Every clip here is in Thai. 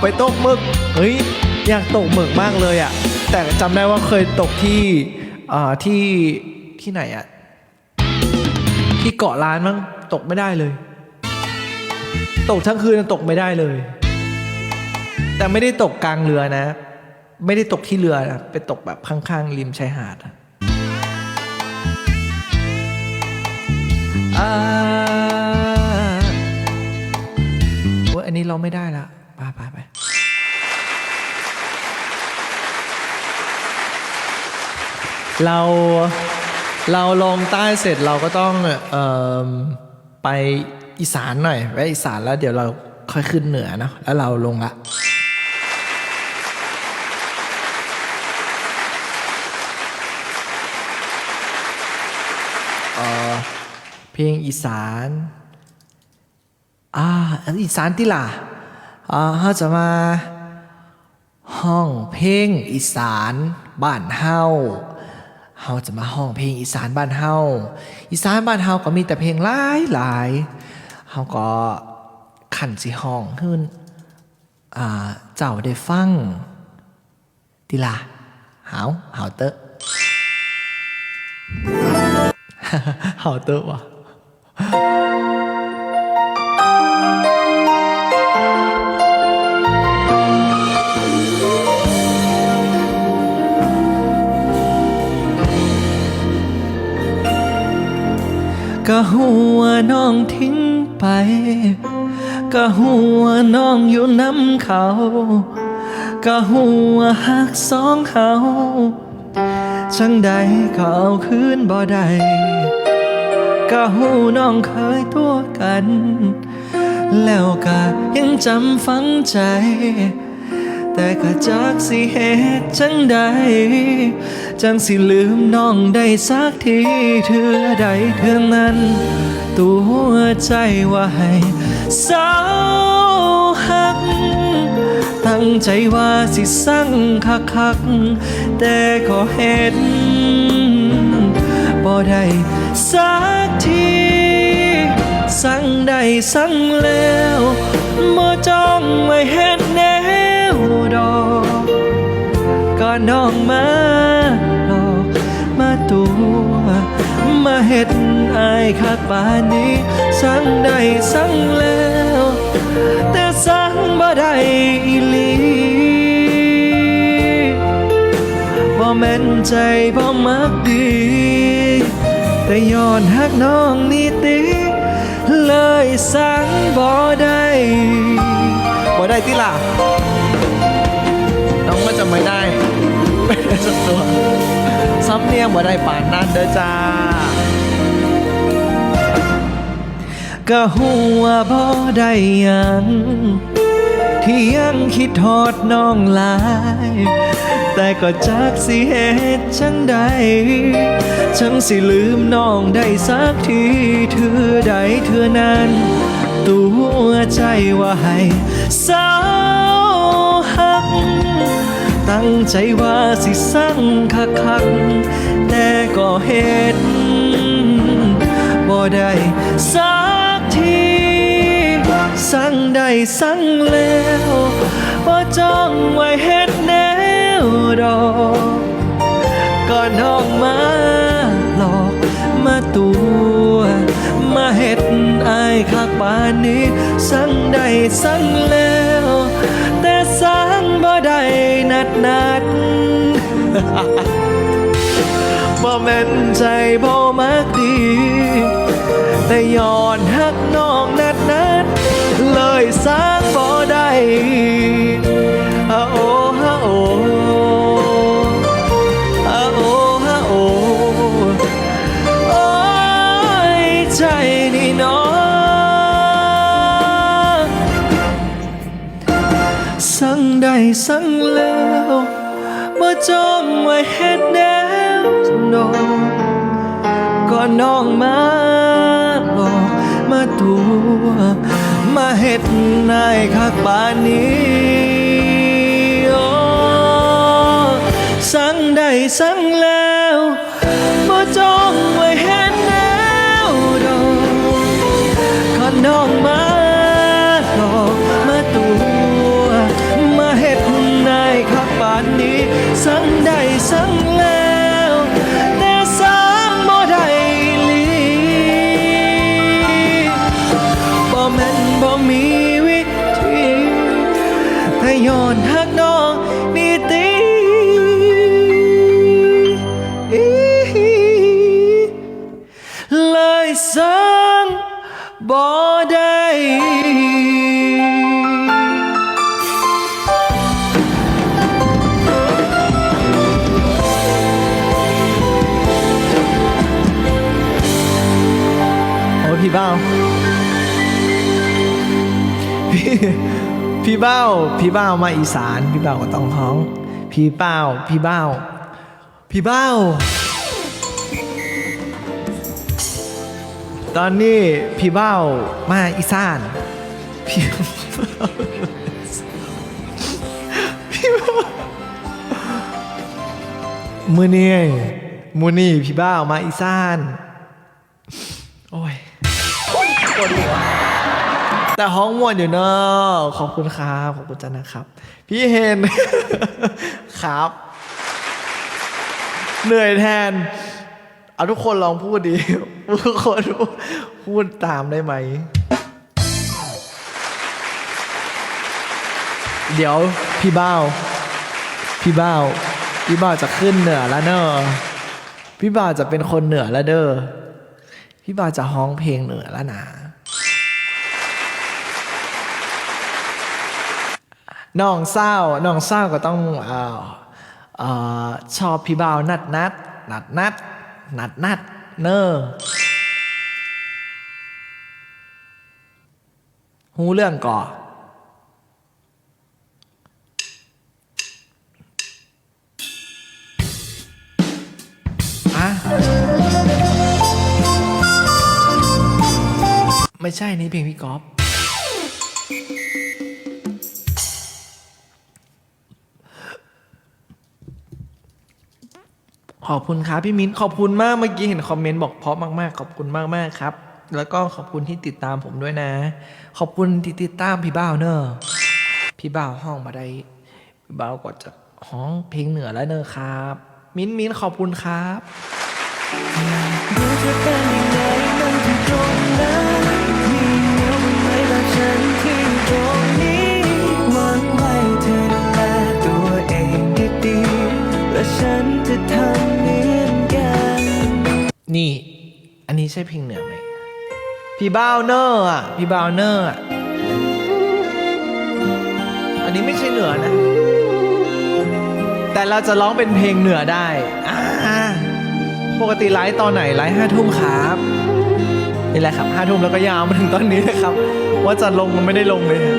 ไปตกหมึก เฮ้ย อยากตกหมึกมากเลยอะ่ะ แต่จำได้ว่าเคยตกที่อ่าที่ที่ไหนอะ่ะ ที่เกาะล้านมั้ง ตกไม่ได้เลย ตกทั้งคืนตกไม่ได้เลย แต่ไม่ได้ตกกลางเรือนะ ไม่ได้ตกที่เรือนะไปตกแบบข้างๆริมชายหาดอะอ่าอันนี้เราไม่ได้ละไปไปไป เราเราลงใต้เสร็จเราก็ต้องเออไปอีสานหน่อยไปอีสานแล้วเดี๋ยวเราค่อยขึ้นเหนือนะแล้วเราลงละเเพลงอีสานอ่าอีสานที่ล่ะอ่าเขาจะมาห้องเพลงอีสานบ้านเฮา เฮาจะมาห้องเพลงอีสานบ้านเฮาอีสานบ้านเฮาก็มีแต่เพลงหลายหลายเฮาก็ขันสิห้องขึ้นอ่าเจ้าได้ฟังติล่ะหาวหาวเตอะ 好的哇。 ก็หัวน้องทิ้งไป ก็หัวน้องอยู่น้ำเขา ก็หัวหักสองเขาจังใดก็เอาคืนบ่ได้ก็หูน้องเคยตัวกัน แล้วก็ยังจำฝังใจ แต่ก็จากสิเหตุจังใด จังสิลืมน้องได้สักทีเธอใดเธอนั้น ตัวใจว่าให้สาวหัก ตั้งใจว่าสิสั่งคักคักแต่ก็เห็นบ่ได้สักทีสั่งได้สั่งแล้วบ่จ้องไว้เฮ็ดแน น้องมาหลอกมาตัวมาเฮ็ดอายคักป่านนี้ สั่งได้สั่งแล้ว แต่สั่งบ่ได้อีหลีบ่แม่นใจบ่มักดี แต่ย้อนฮักน้องนี่ติเลยสั่งบ่ได้บ่ได้ติล่ะน้องก็จะไม่ได้ สักตัวซ้ำเนียงบ่ได้ป่านนั้นเด้อจ้าก็หัวบ่ได้ยังที่ยังคิดทอดน้องลาย แต่ก็จักสิเหตุจังใดจังสิลืมน้องได้สักทีเธอใดเธอนั้น ตัวใจว่าให้สาวหัก ตั้งใจว่าสิสั่งคักคักแต่ก็เห็นบ่ได้สักทีสั่งได้สั่งแล้วบ่จ้องไว้เฮ็ดแนวดอกก็น้องมาหลอกมาตัวมาเฮ็ดอายคักปานนี้สั่งได้สั่งแล้ว ได้นัดนัดบ่แม่นใจบ่มักดี แต่ย้อนฮักน้องนัดนัดเลยสร้างบ่ได้อะโอฮะโออะโอฮะโอโอ้ยใจนี่น้อง สั่งได้สั่งแล้วบ่จองไว้เฮ็ดแนวน้อกก็น้องมาหลอกมาตัว มาเฮ็ดนายคักป่านนี้สั่งได้สั่งแล้ว สังได้สังแล้วแต่สังบ่ได้ลีบ่แม่นบ่มีวิธีถ้าย้อนหัก เบ้าพี่พี่เบ้าพี่เบ้ามาอีสาน พี่เบ้าก็ต้องฮ้อง พี่เป้าพี่เบ้าพี่เบ้า ตอนนี้พี่เบ้ามาอีสานพี่พี่เบ้ามือนี่มือนี่พี่เบ้ามาอีสาน แต่ห้องมวนอยู่เนอะขอบคุณครับขอบคุณจันนะครับ พี่เฮน ครับ เหนื่อยแทน เอาทุกคนลองพูดดีทุกคนพูดตามได้ไหม เดี๋ยวพี่เบ้า พี่เบ้า พี่เบ้าจะขึ้นเหนือแล้วเนอะพี่บ้าจะเป็นคนเหนือแล้วเด้อ พี่บาจะฮ้องเพลงเหนือแล้วนะ น้องเศร้าน้องเศร้าก็ต้องเออเออชอบพี่บ่าวนัดนัดนัดนัดนัดนัดเนอหูเรื่องก่ออะไม่ใช่นี่เพลงพี่ก๊อฟ ขอบคุณครับพี่มิ้นขอบคุณมากเมื่อกี้เห็นคอมเมนต์บอกเพราะมากๆ ขอบคุณมากๆครับ แล้วก็ขอบคุณที่ติดตามผมด้วยนะ ขอบคุณที่ติดตามพี่บ่าวเนอะพี่บ่าวห้องมาได้พี่บ่าวก็จะห้องเพลงเหนือแล้วเนอะครับ มิ้นมิ้นขอบคุณครับรู้จะเป็นยังไงมันที่ตรงนั้น นี่ อันนี้ใช่เพลงเหนือไหม พี่บ้าวเนอร์อะ พี่บ้าวเนอร์อะ อันนี้ไม่ใช่เหนือนะ แต่เราจะร้องเป็นเพลงเหนือได้อ่าปกติไลฟ์ตอนไหนไลฟ์ห้าทุ่มครับ นี่แหละครับห้าทุ่มแล้วก็ยาวมาถึงตอนนี้นะครับ ว่าจะลงมันไม่ได้ลงเลยครั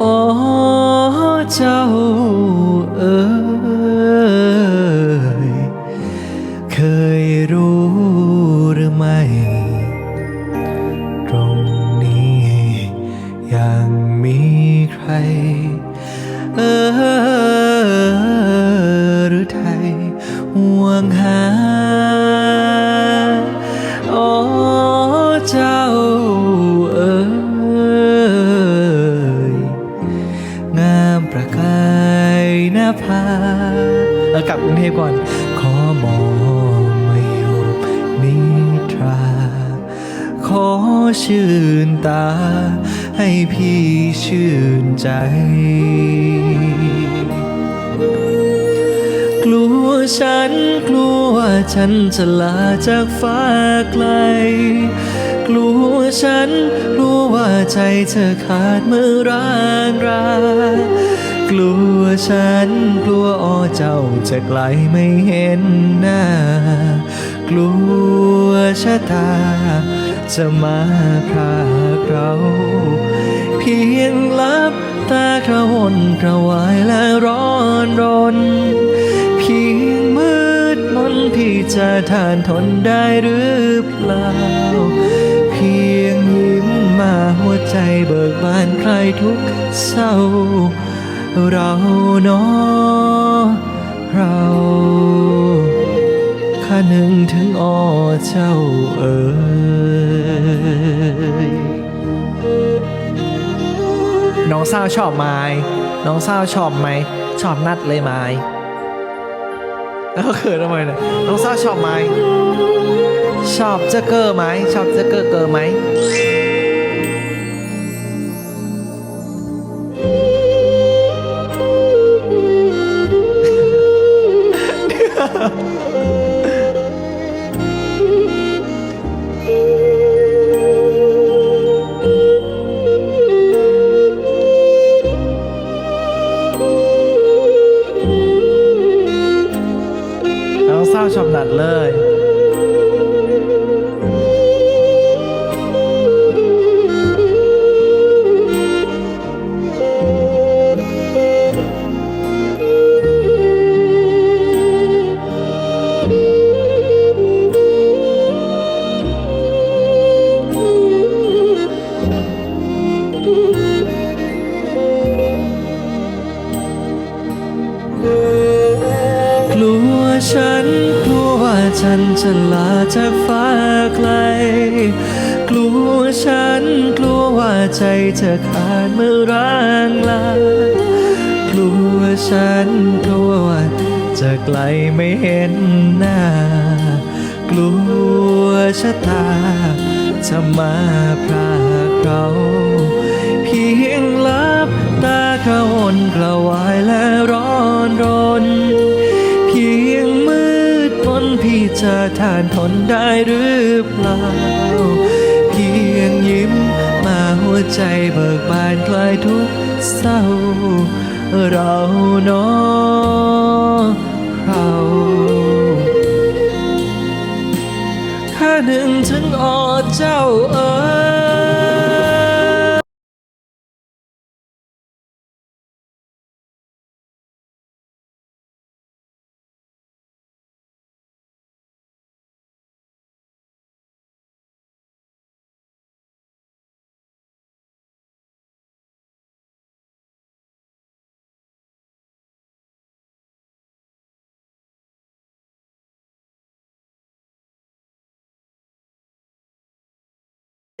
บโใจ กลัวฉันกลัวฉันจะลาจากฟ้าไกล กลัวฉันกลัวว่าใจเธอขาดเมื่อร่างรากลัวฉันกลัวอ้อเจ้าจะไกลไม่เห็นหน้า กลัวชะตา จะมาพรากเรา เพียงลับ ตากระวนกระวายและร้อนรน เพียงมืดมนพี่จะทานทนได้หรือเปล่า เพียงยิ้มมาหัวใจเบิกบานใครทุกเศร้า เราเนาะเราข้าหนึ่งถึงอ้อเจ้าเอ๋ย น้องสาวชอบไหมน้องสาวชอบไหม ชอบนัดเลยไหมแล้วเขินทำไมเนี่ยน้องซ่าชอบไหมชอบเจเกอร์ไหมชอบเจเกอร์เกอร์ไหม ชอบหนัดเลย ไกล กลัวฉันกลัวว่าใจจะขาดเมื่อร่างลากลัวฉันกลัวว่าจะไกลไม่เห็นหน้า กลัวชะตาจะมาพรากเราเพียงลับตากระวนกระวายและร้อนรน จะทานทนได้หรือเปล่า เพียงยิ้มมาหัวใจเบิกบานคลายทุกเศร้า เรานอเ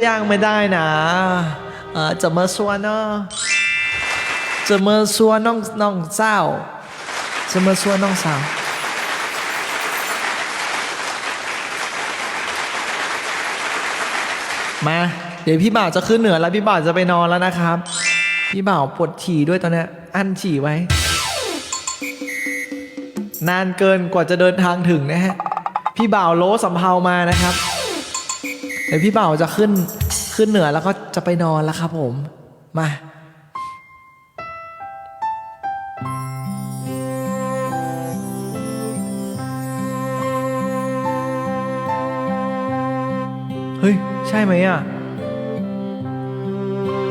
ยังไม่ได้นะเอ่อจะมาสวนเนาะจะมาสวนน้องน้องสาวจะมาสวนน้องสาวมา เดี๋ยวพี่บ่าวจะขึ้นเหนือแล้วพี่บ่าวจะไปนอนแล้วนะครับ พี่บ่าวปวดฉี่ด้วยตอนนี้อั้นฉี่ไว้ นานเกินกว่าจะเดินทางถึงนะฮะ พี่บ่าวโลสำเภามานะครับ เดี๋ยวพี่เบ่าจะขึ้นขึ้นเหนือแล้วก็จะไปนอนแล้วครับผม มาเฮ้ย ใช่ไหมอะ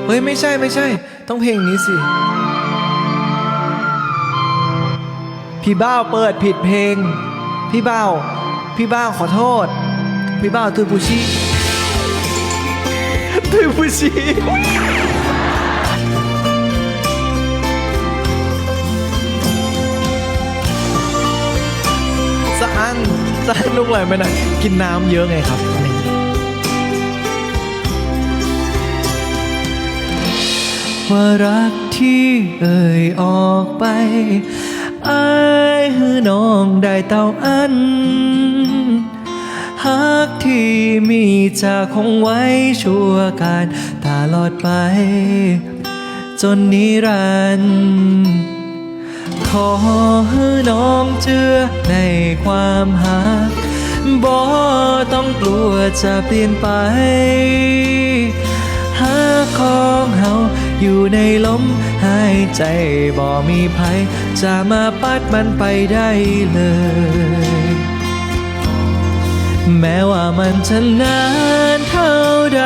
เฮ้ย ไม่ใช่ไม่ใช่ ต้องเพลงนี้สิ พี่บ้าวเปิดผิดเพลง พี่บ้าวพี่บ้าวขอโทษ พี่บ้าวตุยปุชิ ตุยปุชิสะอันสะอันลุกไหลไปไหนกินน้ำเยอะไงครับนี่ว่ารักที่เอ่ยออกไปอายฮือน้องได้เต่าอัน หากที่มีจะคงไว้ชั่วการตลอดไป จนนิรันดร์ขอให้น้องเชื่อในความหักบ่ต้องกลัวจะเปลี่ยนไปหาของเฮาอยู่ในลมหายใจบ่มีภัย จะมาปัดมันไปได้เลย แม้ว่ามันจะนานเท่าใด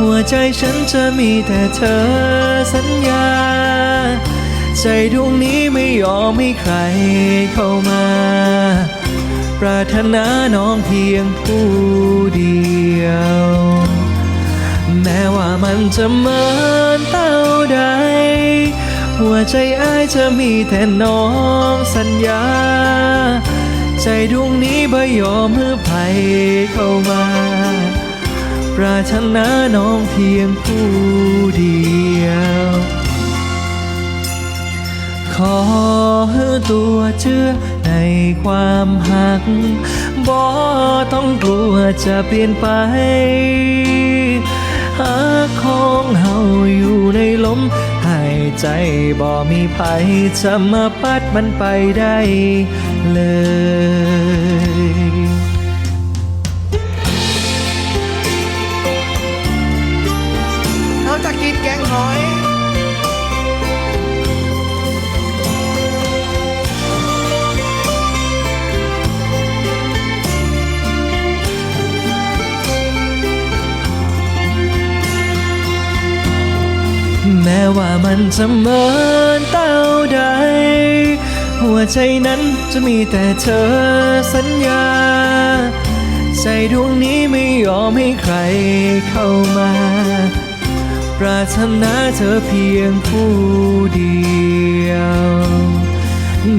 หัวใจฉันจะมีแต่เธอสัญญา ใจดวงนี้ไม่ยอมให้ใครเข้ามา ปรารถนาน้องเพียงผู้เดียว แม้ว่ามันจะเหมือนเต้าใด หัวใจอ้ายจะมีแต่น้องสัญญา ใจดวงนี้บ่ยอมให้ภัยเข้ามา ปรารถนาน้องเพียงผู้เดียว ขอให้ตัวเชื่อในในความหักบ่ต้องกลัวจะเปลี่ยนไปหาของเฮาอยู่ในลมหายใจบ่มีภัยจะมาปัดมันไปได้ เลยเขาจะกินแกงหอย แม้ว่ามันจะเหมือนเต้าใดหั วใจนั้นจะมีแต่เธอสัญญา ใจดวงนี้ไม่ยอมให้ใครเข้ามา ปรารถนาเธอเพียงผู้เดียว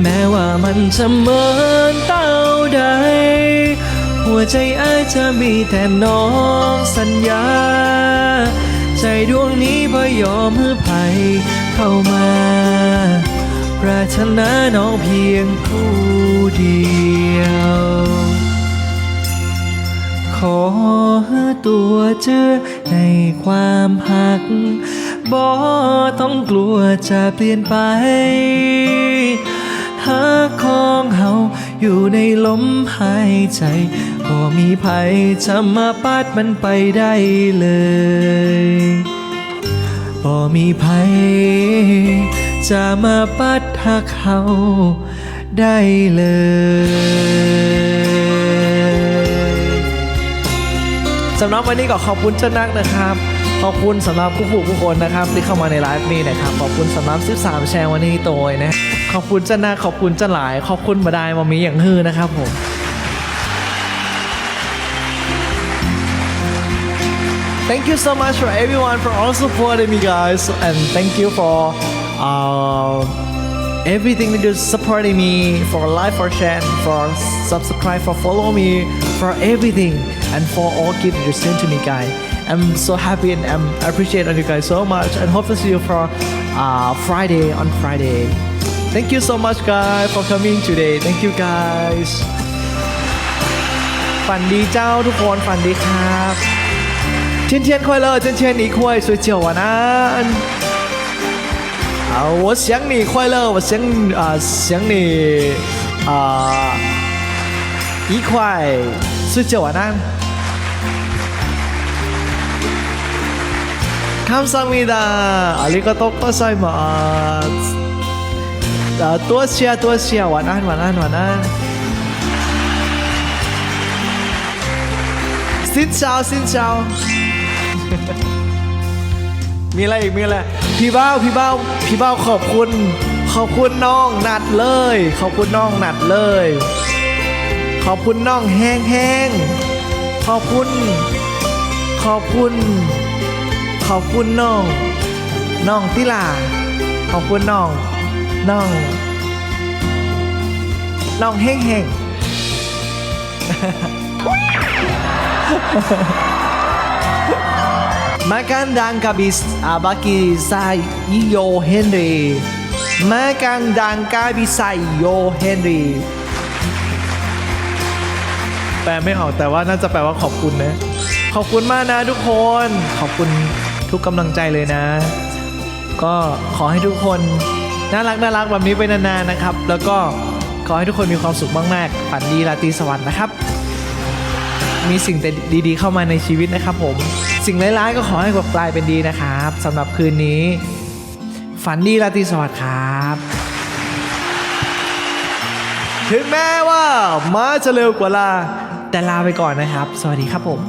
แม้ว่ามันจะเหมือนเต้าใด หัวใจอาจจะมีแต่น้องสัญญา ใจดวงนี้บ่ยอมให้ภัยเข้ามา ปรารถนาน้องเพียงผู้เดียว ขอตัวเจอในความหักบ่ต้องกลัวจะเปลี่ยนไปหาของเฮาอยู่ในลมหายใจบ่มีภัยจะมาปัดมันไปได้เลยบ่มีภัย จะมาปัดหักเฮาได้เลยสำหรับวันนี้ก็ขอบคุณเจ้านักนะครับ ขอบคุณสำหรับผู้ผู้ผู้คนนะครับ ที่เข้ามาในไลฟ์นี้นะครับ ขอบคุณสำหรับ 13 แชร์วันนี้โตยนะ ขอบคุณเจ้านักขอบคุณเจ้าหลาย ขอบคุณมาได้มามีอย่างฮือนะครับผม Thank you so much for everyone for all supporting me guys and thank you for uh, everything that you're supporting me for like for share for subscribe for follow me for everything and for all gifts you send to me guys i'm so happy and I appreciate I appreciate you guys so much and hope to see you for uh, friday on friday. Thank you so much guys for coming today. Thank you guys. ฝันดีเจ้าทุกคนฝันดีครับเทียนเทียนคอยเลยเทียนเทียนอีกควยสวยเจียวหวาน 啊，我想你快乐，我想啊、想你啊、愉快睡觉，晚安。감사합니다。ありがとうございます。啊，多谢多谢，晚安晚安晚安。新潮新潮。มีอะไรอีกมีอะไร พี่เบ้าพี่เบ้าพี่เบ้าขอบคุณ ขอบคุณน้องหนัดเลย ขอบคุณน้องหนัดเลย ขอบคุณน้องแห้งแห้งขอบคุณ ขอบคุณ ขอบคุณน้องน้องติลาขอบคุณน้องน้องน้องแห้งแห้ง Magandang gabi uh, bagi sa iyo Henry. Magandang gabi sa iyo Henry. แปลไม่ออกแต่ว่าน่าจะแปลว่าขอบคุณนะ ขอบคุณมากนะทุกคน ขอบคุณทุกกำลังใจเลยนะ ก็ขอให้ทุกคนน่ารักน่ารักแบบนี้ไปนานๆนะครับ แล้วก็ขอให้ทุกคนมีความสุขมากๆ ฝันดีราตรีสวัสดิ์นะครับ มีสิ่งแต่ดีๆเข้ามาในชีวิตนะครับผม สิ่งร้ายๆก็ขอให้กลับกลายเป็นดีนะครับสำหรับคืนนี้ ฝันดีราตรีสวัสดิ์ครับ ถึงแม้ว่ามาจะเร็วกว่าลา แต่ลาไปก่อนนะครับ สวัสดีครับผม